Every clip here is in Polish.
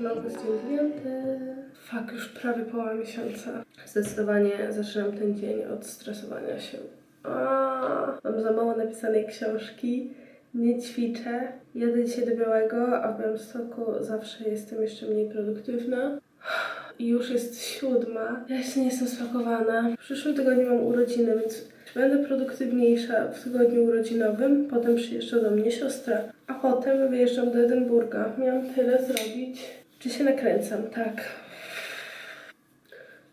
Nowy zdjęty. Fak, już prawie połowa miesiąca. Zdecydowanie zaczynam ten dzień od stresowania się. A, mam za mało napisanej książki. Nie ćwiczę. Jadę dzisiaj do Białego, a w Białymstoku zawsze jestem jeszcze mniej produktywna. I już jest siódma. Ja jeszcze nie jestem spakowana. W przyszłym tygodniu mam urodziny, więc będę produktywniejsza w tygodniu urodzinowym. Potem przyjeżdża do mnie siostra, a potem wyjeżdżam do Edynburga. Miałam tyle zrobić. Czy się nakręcam? Tak.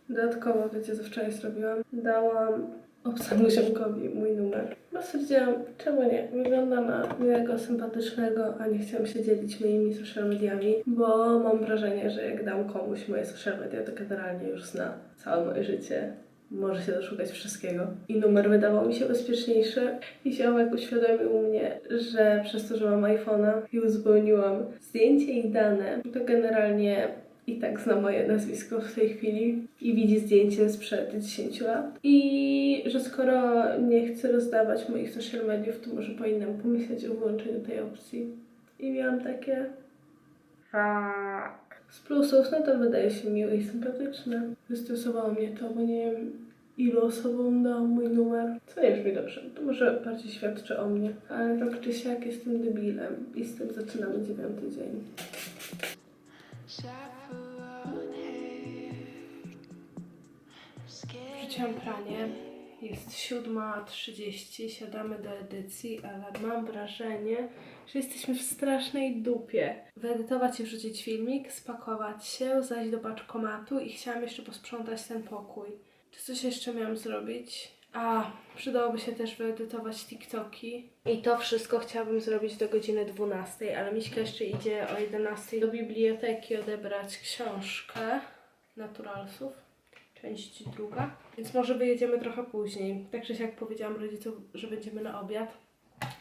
Dodatkowo, wiecie co wczoraj zrobiłam? Dałam obcemu ziomkowi mój numer. Bo stwierdziłam, czemu nie? Wygląda na miłego, sympatycznego, a nie chciałam się dzielić moimi social mediami, bo mam wrażenie, że jak dam komuś moje social media, to generalnie już zna całe moje życie. Może się doszukać wszystkiego. I numer wydawał mi się bezpieczniejszy. I ziomek uświadomił mnie, że przez to, że mam iPhone'a i uzupełniłam zdjęcie i dane, to generalnie i tak zna moje nazwisko w tej chwili i widzi zdjęcie sprzed 10 lat. I że skoro nie chcę rozdawać moich social mediów, to może powinnam pomyśleć o włączeniu tej opcji. I miałam takie... Fuck. Z plusów, no to wydaje się miłe i sympatyczne. Wystresowało mnie to, bo nie wiem ilu osobom dał mój numer. Co nie brzmi dobrze, to może bardziej świadczy o mnie. Ale tak czy siak jestem debilem i z tym zaczynamy dziewiąty dzień. Wrzuciłam pranie. Jest 7.30, siadamy do edycji, ale mam wrażenie, że jesteśmy w strasznej dupie. Wyedytować i wrzucić filmik, spakować się, zajść do paczkomatu i chciałam jeszcze posprzątać ten pokój. Czy coś jeszcze miałam zrobić? A, przydałoby się też wyedytować TikToki. I to wszystko chciałabym zrobić do godziny 12, ale Miśka jeszcze idzie o 11 do biblioteki odebrać książkę Naturalsów część druga. Więc może wyjedziemy trochę później. Tak czy siak powiedziałam rodzicom, że będziemy na obiad.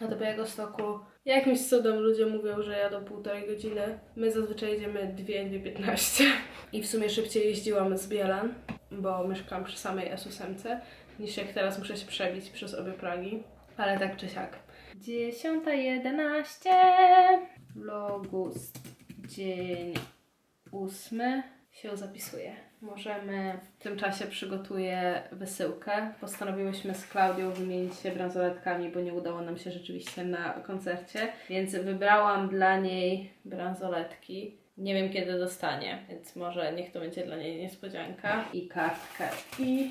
A do Białegostoku jakimś cudem ludzie mówią, że jadą półtorej godziny. My zazwyczaj jedziemy 2, 2.15. I w sumie szybciej jeździłam z Bielan, bo mieszkam przy samej S8, niż jak teraz muszę się przebić przez obie Pragi. Ale tak czy siak. 10.11 Logust dzień ósmy się zapisuje. Możemy w tym czasie przygotuję wysyłkę. Postanowiłyśmy z Klaudią wymienić się bransoletkami, bo nie udało nam się rzeczywiście na koncercie, więc wybrałam dla niej bransoletki. Nie wiem kiedy dostanie, więc może niech to będzie dla niej niespodzianka. I kartkę, i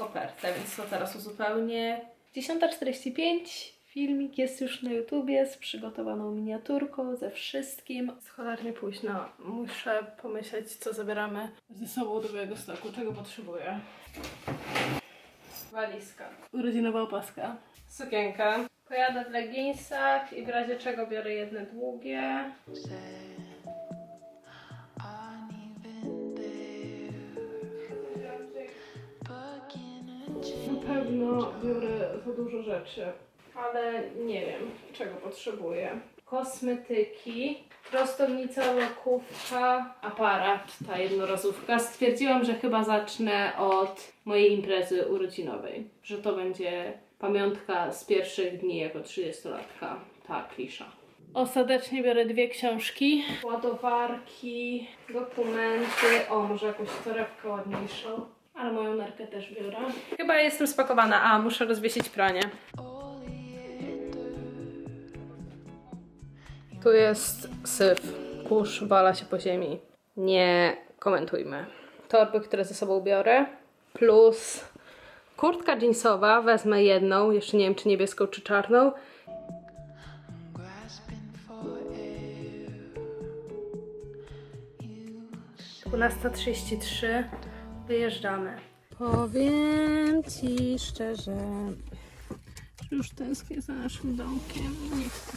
kopertę, więc to teraz uzupełnię. 10.45 Filmik jest już na YouTubie z przygotowaną miniaturką, ze wszystkim. Jest cholernie późno. Muszę pomyśleć, co zabieramy ze sobą do Białegostoku, czego potrzebuję. Walizka. Urodzinowa opaska. Sukienka. Pojadę w leginsach i w razie czego biorę jedne długie. Na pewno biorę za dużo rzeczy, ale nie wiem, czego potrzebuję. Kosmetyki, prostownica, łakówka, aparat, ta jednorazówka. Stwierdziłam, że chyba zacznę od mojej imprezy urodzinowej, że to będzie pamiątka z pierwszych dni jako 30-latka, ta klisza. Ostatecznie biorę dwie książki, ładowarki, dokumenty, o może jakąś torebkę ładniejszą. Ale moją nerkę też biorę. Chyba jestem spakowana. A, muszę rozwiesić pranie. Tu jest syf. Kurz wala się po ziemi. Nie komentujmy. Torby, które ze sobą biorę. Plus kurtka jeansowa. Wezmę jedną. Jeszcze nie wiem, czy niebieską, czy czarną. 12.33 wyjeżdżamy. Powiem Ci szczerze, że już tęsknię za naszym domkiem. Nie chcę.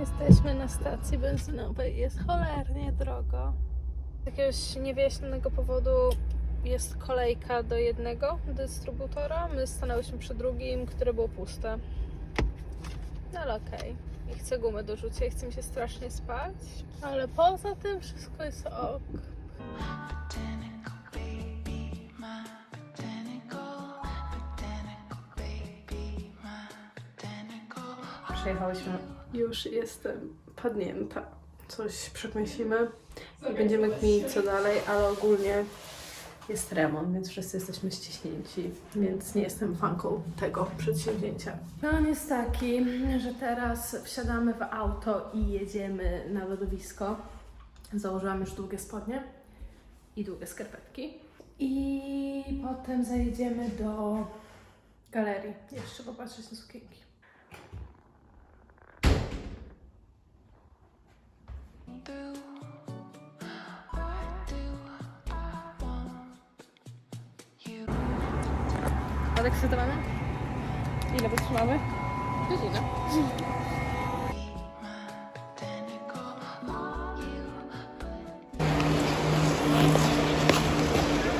Jesteśmy na stacji benzynowej, jest cholernie drogo. jakiegoś niewyjaśnionego powodu jest kolejka do jednego dystrybutora. My stanęłyśmy przy drugim, które było puste. No ale okej. I chcę gumę do rzucia i chce mi się strasznie spać. Ale poza tym wszystko jest ok. Przyjechałyśmy. Już jestem padnięta. Coś przekąsimy i będziemy kminić co dalej, ale ogólnie jest remont, więc wszyscy jesteśmy ściśnięci, więc nie jestem fanką tego przedsięwzięcia. Plan jest taki, że teraz wsiadamy w auto i jedziemy na lodowisko. Założyłam już długie spodnie i długie skarpetki. I potem zajedziemy do galerii. Jeszcze popatrzeć na sukienki. Podekscytowany? Ile wytrzymamy? Godzinę.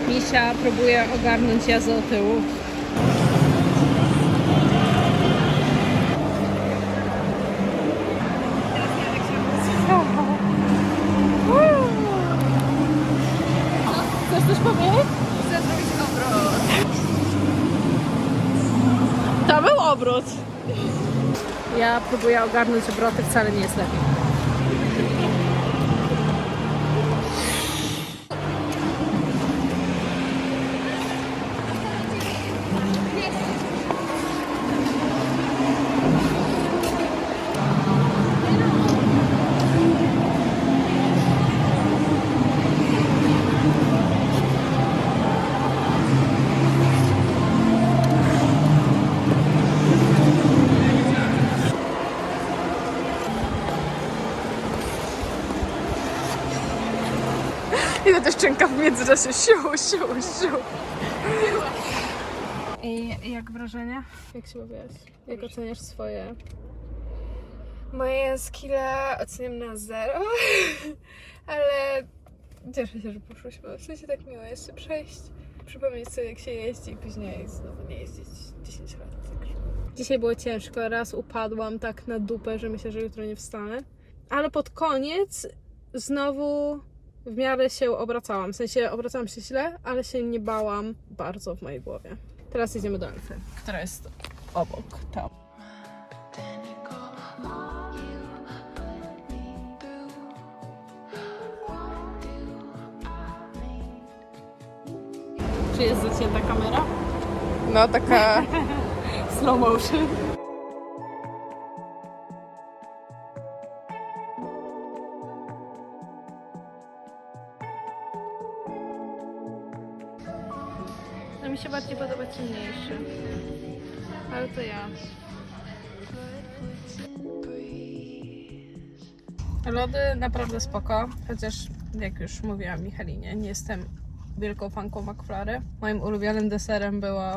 Misia próbuje ogarnąć jazdę o tyłu. Chcesz coś powiedzieć? Chcę zrobić obrót. To był obrót. Ja próbuję ogarnąć obroty, wcale nie jest lepiej. Ile to szczęka w międzyczasie siu, siu, siu. I jak wrażenie? Jak się bawiłaś? Jak oceniasz swoje? Moje skille oceniam na zero, ale cieszę się, że poszłyśmy. W sensie tak miło jest się przejść, przypomnieć sobie jak się jeździ i później znowu nie jeździć 10 lat. Także. Dzisiaj było ciężko. Raz upadłam tak na dupę, że myślę, że jutro nie wstanę. Ale pod koniec znowu w miarę się obracałam. W sensie obracałam się źle, ale się nie bałam bardzo w mojej głowie. Teraz jedziemy do Elfy, która jest obok tam. Czy jest zacięta kamera? No taka Slow motion. Mi się bardziej podoba ciemniejszy. Ale to ja. Lody naprawdę spoko, chociaż jak już mówiłam Michalinie, nie jestem wielką fanką McFlurry. Moim ulubionym deserem było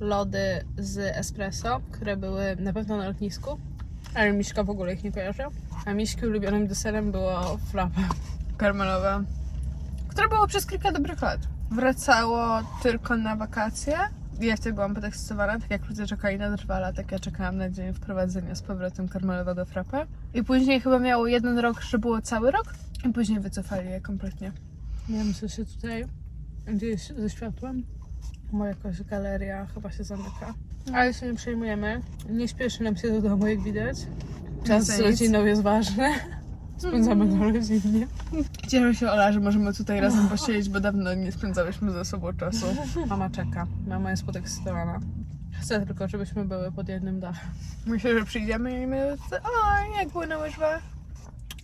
lody z espresso, które były na pewno na lotnisku, ale Miśka w ogóle ich nie kojarzy. A Miśki ulubionym deserem było frappe. karmelowe, które było przez kilka dobrych lat. Wracało tylko na wakacje. Ja wtedy byłam podekscytowana, tak jak ludzie czekali na drwala, tak ja czekałam na dzień wprowadzenia z powrotem karmelowego frappe. I później chyba miało jeden rok, że było cały rok, i później wycofali je kompletnie. Nie wiem, co się tutaj dzieje ze światłem. Moja jakaś galeria chyba się zamyka. Ale się nie przejmujemy. Nie śpieszy nam się do domu, jak widać. Czas za z rodziną jest ważny. Spędzamy go rodzinnie. Cieszę się, Ola, że możemy tutaj razem posiedzieć, bo dawno nie spędzałyśmy ze sobą czasu. Mama czeka. Mama jest podekscytowana. Chcę tylko, żebyśmy były pod jednym dachem. Myślę, że przyjdziemy i my o, jak było na łyżwach.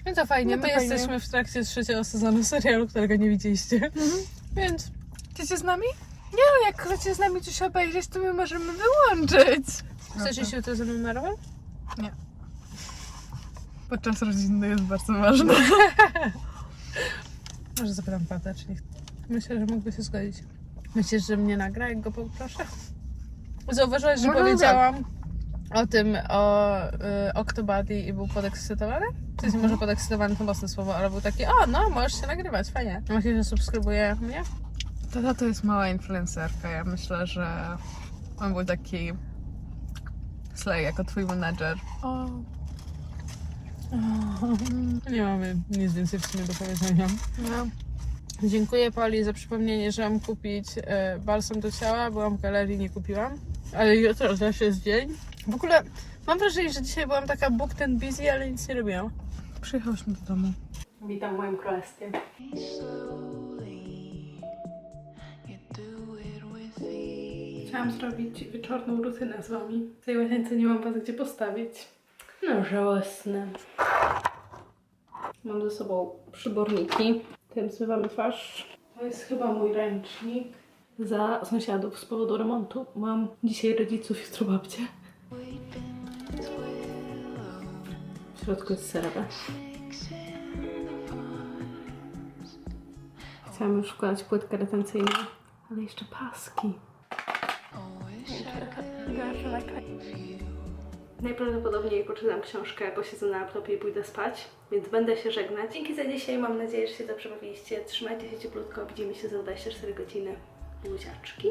No to fajnie. No to My fajnie. jesteśmy w trakcie trzeciego sezonu serialu, którego nie widzieliście. Więc Chcecie z nami? Nie no, jak chcecie z nami coś obejrzeć, to my możemy wyłączyć. chcesz iść jutro ze mną na rower? Podczas rodzinny jest bardzo ważne. Może zapytam Pata, czy nie chce. Myślę, że mógłby się zgodzić. Myślisz, że mnie nagra, jak go poproszę? Zauważyłaś, że Może powiedziałam, o tym, o y, Octobody i był podekscytowany? To jest może podekscytowany to mocne słowo, ale był taki, o no, możesz się nagrywać, fajnie. Myślisz, że subskrybuje mnie? Tata to jest mała influencerka, ja myślę, że on był taki slay jako twój menadżer. O. Nie mamy nic więcej w sumie do powiedzenia. No. Dziękuję Poli za przypomnienie, że mam kupić e, balsam do ciała. Byłam w galerii, nie kupiłam. Ale jutro też jest dzień. W ogóle mam wrażenie, że dzisiaj byłam taka booked and busy, ale nic nie robiłam. Przyjechałyśmy do domu. Witam w moim królestwie. Chciałam zrobić wieczorną rutynę z wami. W tej łazience nie mam was gdzie postawić. No, żałosne. Mam ze sobą przyborniki. Tym zmywamy twarz. To jest chyba mój ręcznik za sąsiadów z powodu remontu. Mam dzisiaj rodziców, jutro babcię. W środku jest serwę. Chciałam już wkładać płytkę retencyjną, ale jeszcze paski. Najprawdopodobniej poczytam książkę, posiedzę na laptopie i pójdę spać, więc będę się żegnać. Dzięki za dzisiaj, mam nadzieję, że się dobrze bawiliście. Trzymajcie się cieplutko, widzimy się za 24 godziny. Buziaczki.